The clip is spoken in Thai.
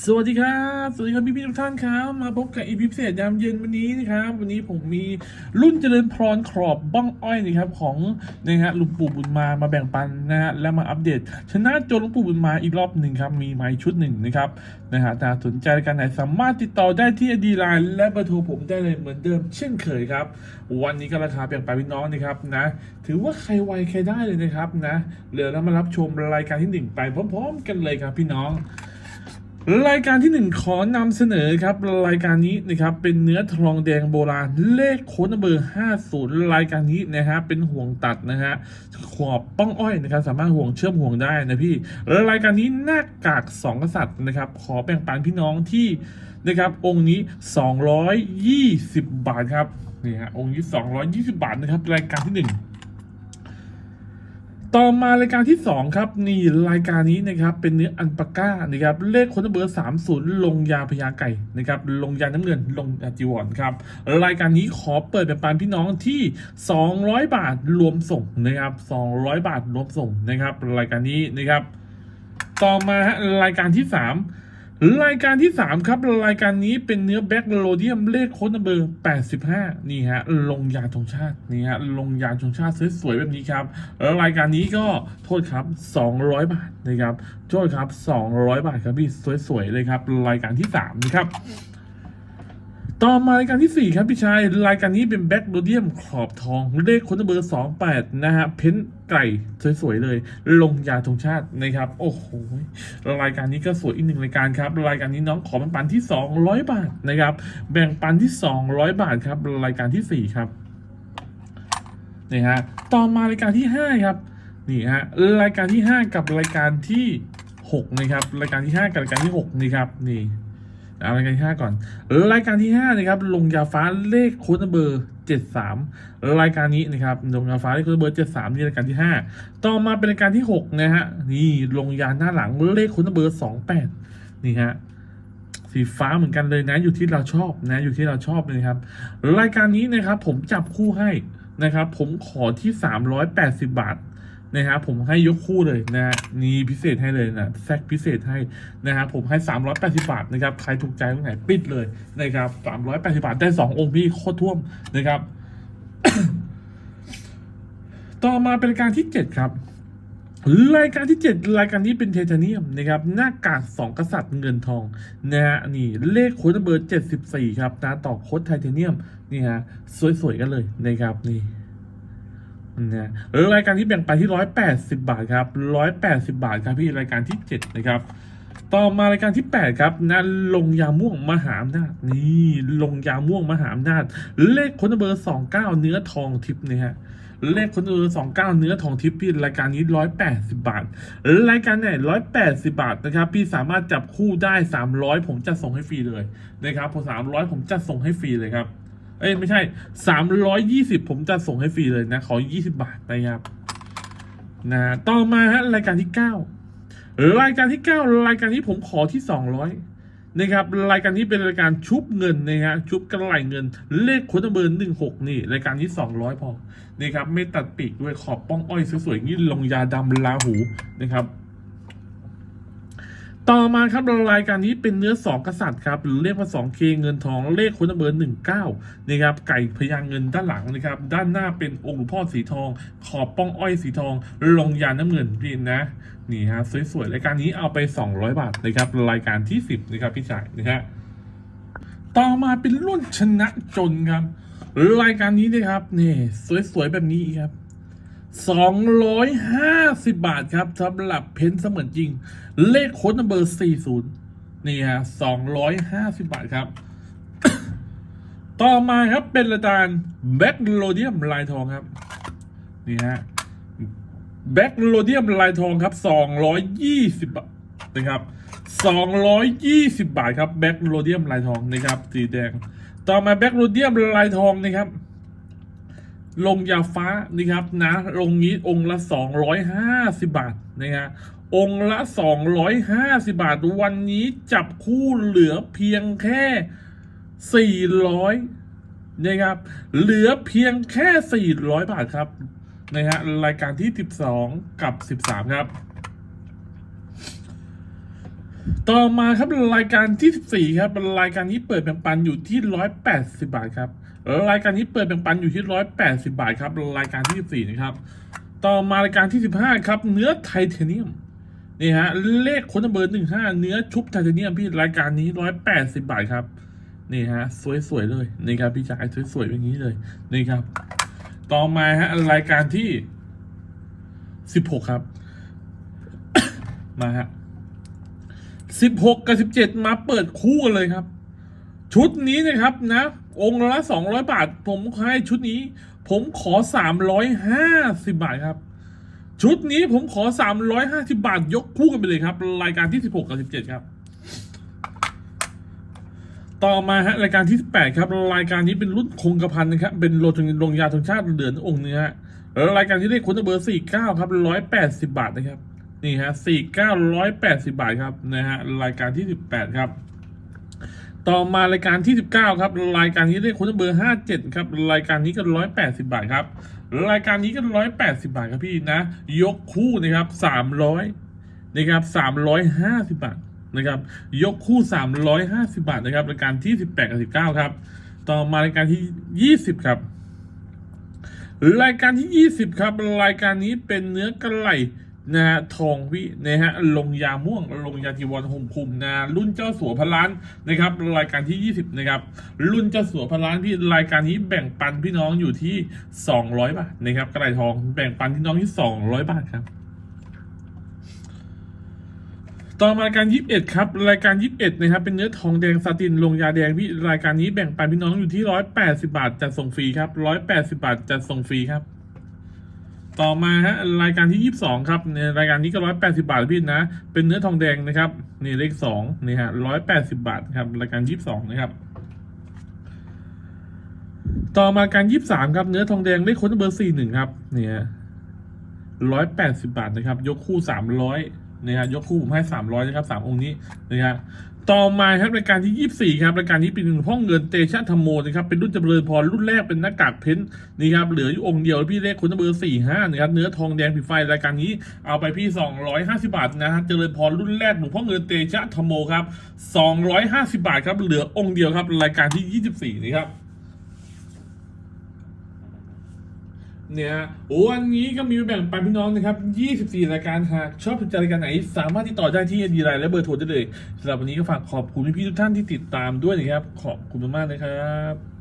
สวัสดีครับ สวัสดีครับพี่พี่ๆทุกท่านครับ มาพบกับอีพีพิเศษยามเย็นวันนี้นะครับ วันนี้ผมมีรุ่นเจริญพรครอบบ้องอ้อยนะครับของนะฮะหลุงปู่บุญมามาแบ่งปันนะฮะและมาอัปเดต ชนะโจหลุงปู่บุญมาอีกรอบหนึ่งครับ มีไม้ชุดหนึ่งนะครับนะฮะถ้าสนใจการไหนสามารถติดต่อได้ที่อดีไลน์และเบอร์โทรผมได้เลยเหมือนเดิมเช่นเคยครับ วันนี้ก็ราคาแบ่งปันพี่น้องนะครับนะถือว่าใครไวใครได้เลยนะครับนะเดี๋ยวเรามารับชมรายการที่หนึ่งไปพร้อม ๆ กันเลยครับพี่น้อง รายการที่หนึ่งขอนำเสนอครับ รายการนี้นะครับเป็นเนื้อทองแดงโบราณเลขโค้ดเบอร์ 50 รายการนี้นะฮะเป็นห่วงตัดนะฮะขอบป้องอ้อยนะครับสามารถห่วงเชื่อมห่วงได้นะพี่รายการนี้หน้ากากสองกษัตริย์นะครับขอแบ่งปันพี่น้องที่นะครับองค์นี้ 220 บาทครับนี่ฮะองค์นี้ 220 บาทนะครับรายการที่หนึ่ง ต่อมารายการที่ 2 ครับ นี่รายการนี้นะครับเป็นเนื้ออันปาก้านะครับเลขคนเบอร์30 ลงยาพญาไก่นะครับลงยาน้ำเงินลงยาจีวรครับรายการนี้ขอเปิดเป็นปันพี่น้องที่ 200 บาทรวมส่งนะครับ200 บาทรวมส่งนะครับ รายการนี้นะครับ ต่อมาฮะรายการที่ 3 รายการที่ 3 ครับ รายการนี้เป็นเนื้อแบ็กโลเดียมเลขโค้ดเบอร์ 85 นี่ฮะ ลงยาธงชาติ นี่ฮะ ลงยาธงชาติสวยๆแบบนี้ครับแล้วรายการนี้ก็โทษครับ 200 บาทนะครับ โทษครับ 200 บาทครับพี่ สวยๆเลยครับ รายการที่ 3 นะครับ ต่อมารายการที่ 4 ครับพี่ชาย รายการนี้เป็นแบ็กโลเดียมขอบทอง เลขคนเบอร์ 28 นะฮะ เพ้นไก่สวยๆเลย ลงยาธงชาตินะครับ โอ้โห รายการนี้ก็สวยอีกหนึ่งรายการครับ รายการนี้น้องขอแบ่งปันที่ 200 บาทนะครับ แบ่งปันที่ 200 บาทครับ รายการที่ 4 ครับนี่ฮะ ต่อมารายการที่ 5 ครับ นี่ฮะ รายการที่ 5 กับรายการที่ 6 นะครับ รายการที่ 5 กับรายการที่ 6 นี่ครับ นี่ รายการที่5ก่อน รายการที่5นะครับลงยาฟ้าเลขโค้ดเบอร์73รายการนี้นะครับลงยาฟ้าเลขโค้ดเบอร์73นี่รายการที่5ต่อมาเป็นรายการที่6นะฮะนี่ลงยาหน้าหลังเลขโค้ดเบอร์28นี่ฮะสีฟ้าเหมือนกันเลยนะอยู่ที่เราชอบนะอยู่ที่เราชอบเลยครับ รายการนี้นะครับผมจับคู่ให้นะครับ ผมขอที่ 380 บาท นะครับผมให้ยกคู่เลยนะฮะนี่พิเศษให้เลยนะแซกพิเศษให้นะครับผมให้ 380 บาทนะครับใครถูกใจตรงไหนปิดเลยนะครับ380 บาทได้ 2 องค์พี่โคตรท่วมนะครับ ต่อมาเป็นรายการที่ 7 ครับรายการที่ 7 รายการนี้เป็นไทเทเนียมนะครับหน้ากากสองกษัตริย์เงินทองนะฮะนี่เลขโค้ดเบอร์ 74 ครับนะต่อโค้ดไทเทเนียมนี่ฮะสวยๆกันเลยนะครับนี่ นะรายการที่แบ่งไปที่180บาทครับ180บาทครับพี่รายการที่7นะครับ ต่อมารายการที่8ครับนะลงยาม่วงมหาอำนาจนี่ลงยาม่วงมหาอำนาจ เลขค้ดเบอร์29เนื้อทองทิพย์นะฮะเลขคนเออสองเก้าเนื้อทองทิพย์พี่รายการนี้ร้อยแปดสิบาท รายการไหนร้อยแปดสิบาทนะครับ พี่สามารถจับคู่ได้สามร้อยผมจะส่งให้ฟรีเลยนะครับพอสามร้อยผมจะส่งให้ฟรีเลยครับ เอ้ยไม่ใช่สามร้อยยี่สิบผมจะส่งให้ฟรีเลยนะ ขอยี่สิบาทนะครับนะต่อมาฮะรายการที่เก้ารายการที่เก้ารายการนี้ผมขอที่สองร้อยนะครับรายการนี้เป็นรายการชุบเงินนะฮะชุบกระไหลเงิน เลขคนเบอร์หนึ่งหกนี่ รายการที่สองร้อยพอนะครับไม่ตัดปีกด้วยขอบป้องอ้อยสวยๆงนี้ลงยาดำลาหูนะครับ ต่อมาครับรายการนี้เป็นเนื้อสองกษัตริย์ครับหรือเรียกว่า 2K เงินทองเลขคนเบอร์หนึ่งเก้านะครับไก่พญาเงินด้านหลังนะครับ ด้านหน้าเป็นองค์หลวงพ่อสีทอง ขอบป้องอ้อยสีทอง ลงยาน้ำเงินพี่นะนี่ฮะสวยๆรายการนี้เอาไป 200 บาทนะครับรายการที่ 10นะครับพี่ชายนะฮะต่อมาเป็นรุ่นชนะจนครับรายการนี้นะครับนี่สวยๆแบบนี้ครับ 250 บาทครับสำหรับเพนเสมือนจริง เลขโค้ดเบอร์ 40 นี่ฮะ 250 บาทครับ ต่อมาครับเป็นรายการแบ็กโลเดียมลายทองครับ นี่ฮะแบ็กโลเดียมลายทองครับ 220 บาทนะครับ 220 บาทครับแบ็กโลเดียมลายทองนะครับ สีแดง ต่อมาแบ็กโลเดียมลายทองนะครับ ลงยาฟ้านะครับนะลงนี้องค์ละ 250 บาทนะฮะองค์ละ 250 บาท วันนี้จับคู่เหลือเพียงแค่ 400นะครับเหลือเพียงแค่ 400 บาทครับนะฮะรายการที่ 12 กับ 13 ครับ ต่อมาครับรายการที่ 14 ครับรายการนี้เปิดแบ่งปันอยู่ที่ 180 บาทครับ รายการนี้เปิดแบ่งปันอยู่ที่180บาทครับ รายการที่14นะครับ ต่อมารายการที่15ครับ เนื้อไทเทเนียมนี่ฮะ เลขคนเบอร์15เนื้อชุบไทเทเนียมพี่รายการนี้180บาทครับนี่ฮะ สวยๆเลยนี่ครับพี่จ่ายสวยๆอย่างนี้เลยนี่ครับ ต่อมาฮะรายการที่16ครับ มาฮะสิบหกกับสิบเจ็ดมาเปิดคู่กันเลยครับ ชุดนี้นะครับนะ องค์ละสองร้อยบาท ผมให้ชุดนี้ ผมขอสามร้อยห้าสิบาทครับ ชุดนี้ผมขอสามร้อยห้าสิบาท ยกคู่กันไปเลยครับ รายการที่สิบหกกับสิบเจ็ดครับ ต่อมาฮะรายการที่สิบแปดครับ รายการนี้เป็นรุ่นคงกระพันนะครับ เป็นโลงลงยาธงชาติเหลือนองค์เนื้อแล้วรายการที่ได้คุณเบอร์สี่เก้าครับร้อยแปดสิบาทนะครับนี่ฮะสี่เก้าร้อยแปดสิบาทครับนะฮะรายการที่สิบแปดครับ ต่อมารายการที่สิบเก้าครับ รายการนี้ได้คุณเบอร์ห้าเจ็ดครับ รายการนี้ก็ร้อยแปดสิบาทครับ รายการนี้ก็ร้อยแปดสิบาทครับพี่นะ ยกคู่นะครับสามร้อยนะครับสามร้อยห้าสิบาทนะครับ ยกคู่สามร้อยห้าสิบาทนะครับ รายการที่สิบแปดกับสิบเก้าครับ ต่อมารายการที่ยี่สิบครับ รายการที่ 20 ครับ รายการนี้เป็นเนื้อกระไหล นะฮะทองพี่นะฮะลงยาม่วง ลงยาจีวรห่มคุมนะรุ่นเจ้าสัวพนล้านนะครับ รายการที่ 20 นะครับ รุ่นเจ้าสัวพนล้านพี่รายการนี้แบ่งปันพี่น้องอยู่ที่ 200 บาทนะครับกระไหลทองแบ่งปันพี่น้องที่ 200 บาทครับต่อมารายการ 21 ครับ รายการ 21 นะครับ เป็นเนื้อทองแดงซาติน ลงยาแดงพี่รายการนี้แบ่งปันพี่น้องอยู่ที่ 180 บาทจัดส่งฟรีครับ 180 บาทจัดส่งฟรีครับ ต่อมาฮะรายการที่ 22 ครับในรายการนี้ก็ 180 บาทพี่นะ เป็นเนื้อทองแดงนะครับนี่เลข2นี่ฮะ180 บาทครับรายการ 22 นะครับ ต่อมาการ 23 ครับเนื้อทองแดงเลขค้นเบอร์ 41 ครับเนี่ย180 บาทนะครับ ยกคู่ 300นะฮะยกคู่ผมให้ 300 นะครับ3องค์นี้นะครับ ต่อมาครับรายการที่ 24 ครับรายการนี้เป็นห้องเงินเตชะธรรมโมนะครับเป็นรุ่นจำเริญพรรุ่นแรกเป็นหน้ากากเพ้นนี่ครับเหลืออยู่องค์เดียวพี่เลขคุณเบอร์45นะครับเนื้อทองแดงผิวไฟรายการนี้เอาไปพี่ 250 บาทนะฮะเจริญพรรุ่นแรกหลวงพ่อเงินเตชะธรรมโมครับ250 บาทครับเหลือองค์เดียวครับรายการที่ 24 นี่ครับ เนี่ยวันนี้ก็มีแบ่งปันพี่น้องนะครับ 24 รายการหากชอบสนใจรายการไหน สามารถติดต่อได้ที่ดีไลน์และเบอร์โทรได้เลยสำหรับวันนี้ก็ฝากขอบคุณพี่ๆทุกท่านที่ติดตามด้วยนะครับ ขอบคุณมากๆเลยครับ